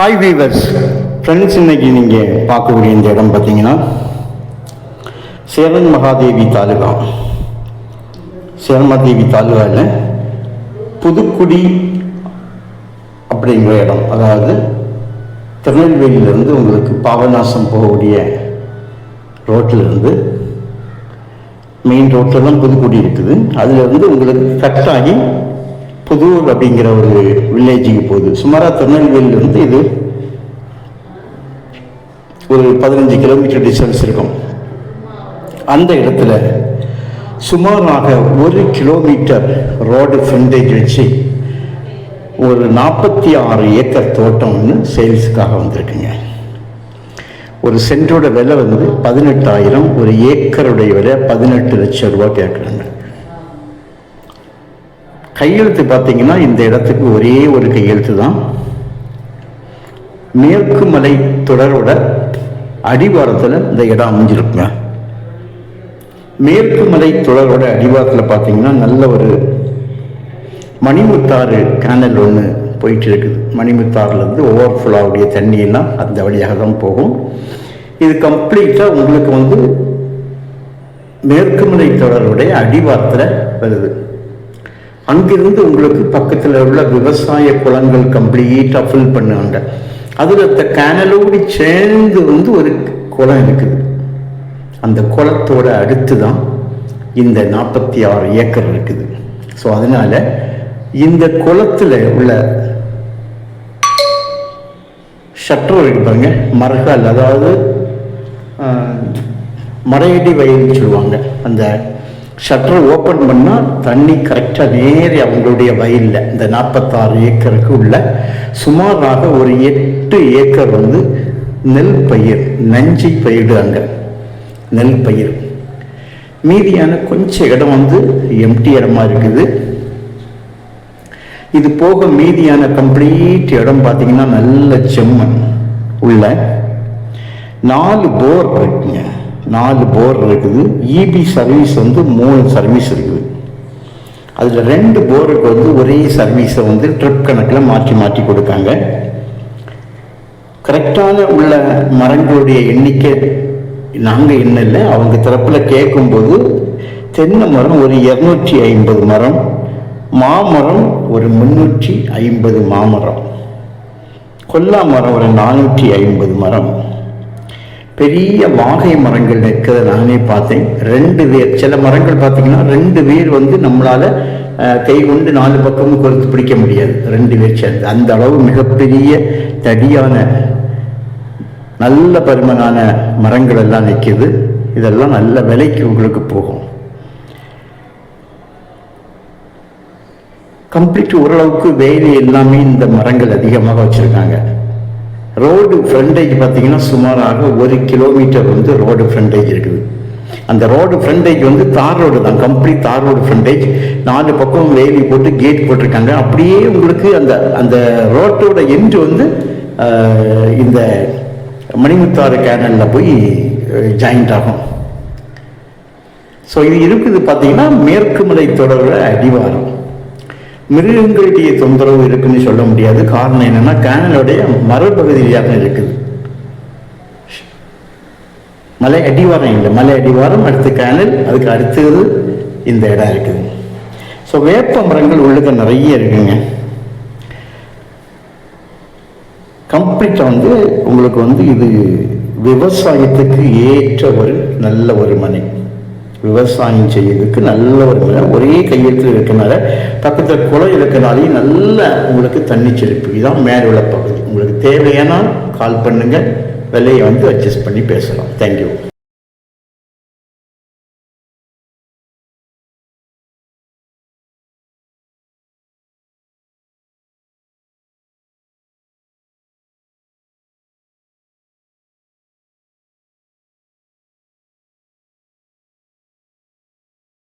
Hi viewers friends இன்னைக்கு நீங்கள் பார்க்கக்கூடிய இந்த இடம் பார்த்தீங்கன்னா சேரன் மகாதேவி தாலுகா. சேரன் மகாதேவி தாலுகாவில் புதுக்குடி அப்படிங்கிற இடம். அதாவது திருநெல்வேலியிலேருந்து உங்களுக்கு பாபநாசம் போகக்கூடிய ரோட்டில் இருந்து மெயின் ரோட்டில் தான் புதுக்குடி இருக்குது. அதில் உங்களுக்கு கட்டாகி ஆகி புதூர் அப்படிங்கிற ஒரு வில்லேஜுக்கு போகுது. சுமாராக திருநெல்வேலியிலேருந்து இது ஒரு பதினஞ்சு கிலோமீட்டர் டிஸ்டன்ஸ் இருக்கும். அந்த இடத்துல சுமாராக ஒரு கிலோமீட்டர் ரோடு ஃப்ரண்டேஜ் வச்சு ஒரு நாற்பத்தி ஆறு ஏக்கர் தோட்டம்னு சேல்ஸுக்காக வந்திருக்குங்க. ஒரு சென்டோட விலை வந்து பதினெட்டாயிரம் ஒரு ஏக்கருடைய விலை பதினெட்டு லட்சம் ரூபா கேட்குறாங்க. கையெழுத்து பார்த்தீங்கன்னா இந்த இடத்துக்கு ஒரே ஒரு கையெழுத்து தான் மேற்கு மலை தொடரோட அடிவாரத்தில் இந்த இடம் அமைஞ்சிருக்குங்க. மேற்கு மலை தொடரோட அடிவாரத்தில் பார்த்தீங்கன்னா நல்ல ஒரு மணிமுத்தாறு கேனல் ஒன்று போயிட்டு இருக்குது. மணிமுத்தாறுலேருந்து ஓவர் ஃபுல்லாவுடைய தண்ணியெல்லாம் அந்த வழியாக தான் போகும். இது கம்ப்ளீட்டாக உங்களுக்கு வந்து மேற்கு மலை தொடருடைய அடிவாரத்தில் வருது. அங்கிருந்து உங்களுக்கு பக்கத்தில் உள்ள விவசாய குளங்கள் கம்ப்ளீட்டாக ஃபில் பண்ணுவாங்க. அதில் அந்த கேனலோடு சேர்ந்து வந்து ஒரு குளம் இருக்குது. அந்த குளத்தோட அடுத்து தான் இந்த நாற்பத்தி ஆறு ஏக்கர் இருக்குது. ஸோ அதனால் இந்த குளத்தில் உள்ள ஷட்டர் இருக்கு பாருங்க. மரகால் அதாவது மரையடி வயல்னு சொல்லுவாங்க. அந்த ஷட்டர் ஓப்பன் பண்ணால் தண்ணி கரெக்டாக நேரே அவங்களுடைய வயலில் இந்த நாற்பத்தாறு ஏக்கருக்கு உள்ள சுமாராக ஒரு எட்டு ஏக்கர் வந்து நெல் பயிர் நஞ்சை பயிடுவாங்க நெல் பயிர். மீதியான கொஞ்சம் இடம் வந்து எம்டி இடமா இருக்குது. இது போக மீதியான கம்ப்ளீட் இடம் பார்த்தீங்கன்னா நல்ல செம்மண் உள்ள நாலு போர் இருக்குங்க. நாலு போர் இருக்குது இபி சர்வீஸ் வந்து மூணு சர்வீஸ் இருக்குது. அதில் ரெண்டு போருக்கு வந்து ஒரே சர்வீஸை வந்து ட்ரிப் கணக்கில் மாற்றி மாற்றி கொடுக்காங்க. கரெக்டான உள்ள மரங்களுடைய எண்ணிக்கை நாங்கள் என்ன இல்லை அவங்க தரப்பில் கேட்கும்போது தென்னை மரம் ஒரு இரநூற்றி ஐம்பது மரம் மாமரம் ஒரு முந்நூற்றி ஐம்பது மாமரம் கொல்லா மரம் ஒரு நானூற்றி ஐம்பது மரம். பெரிய வாகை மரங்கள் இருக்கிறத நானே பார்த்தேன். ரெண்டு வேர் சில மரங்கள் பார்த்தீங்கன்னா ரெண்டு வேர் வந்து நம்மளால கை கொண்டு நாலு பக்கமும் கொடுத்து பிடிக்க முடியாது. ரெண்டு பேர் சேர்ந்து. அந்த அளவு மிகப்பெரிய தடியான நல்ல பருமனான மரங்கள் எல்லாம் நிற்கிது இதெல்லாம் நல்ல விலைக்கு உங்களுக்கு போகும். கம்ப்ளீட் ஓரளவுக்கு வேலி எல்லாமே இந்த மரங்கள் அதிகமாக வச்சுருக்காங்க. ரோடு ஃப்ரண்டேஜ் பார்த்தீங்கன்னா சுமாராக ஒரு கிலோமீட்டர் வந்து ரோடு ஃப்ரண்டேஜ் இருக்குது. அந்த ரோடு ஃப்ரண்டேஜ் வந்து தார் ரோடு தான் கம்ப்ளீட் தார் ரோடு ஃப்ரண்டேஜ் நாலு பக்கம் வேலி போட்டு கேட் போட்டிருக்காங்க. அப்படியே உங்களுக்கு அந்த அந்த ரோட்டோட எண்டு வந்து இந்த மணிமுத்தாறு கேனலில் போய் ஜாயிண்ட் ஆகும். ஸோ இது இருக்குது பார்த்தீங்கன்னா மேற்கு மலை தொடர அடிவாரம். மிருகங்களுடைய தொந்தரவு இருக்குன்னு சொல்ல முடியாது. காரணம் என்னன்னா கேனலுடைய மறுபகுதியாக இருக்குது. மலை அடிவாரம் இல்லை. மலை அடிவாரம் அடுத்து கேனல் அதுக்கு அடுத்தது இந்த இடம் இருக்குது. ஸோ வேப்ப மரங்கள் உள்ளுக்க நிறைய இருக்குங்க. கம்ப்ளீட்டாக வந்து உங்களுக்கு வந்து இது விவசாயத்துக்கு ஏற்ற ஒரு நல்ல ஒரு மனை. விவசாயம் செய்யறதுக்கு நல்ல ஒரு ஒரே கையெழுத்து இருக்கனால பக்கத்தில் குளம் இருக்கனாலையும் நல்ல உங்களுக்கு தண்ணி செழிப்பு இதுதான் மேலுள்ள பகுதி. உங்களுக்கு தேவையானால் கால் பண்ணுங்கள் விலையை வந்து அட்ஜஸ்ட் பண்ணி பேசலாம். தேங்க்யூ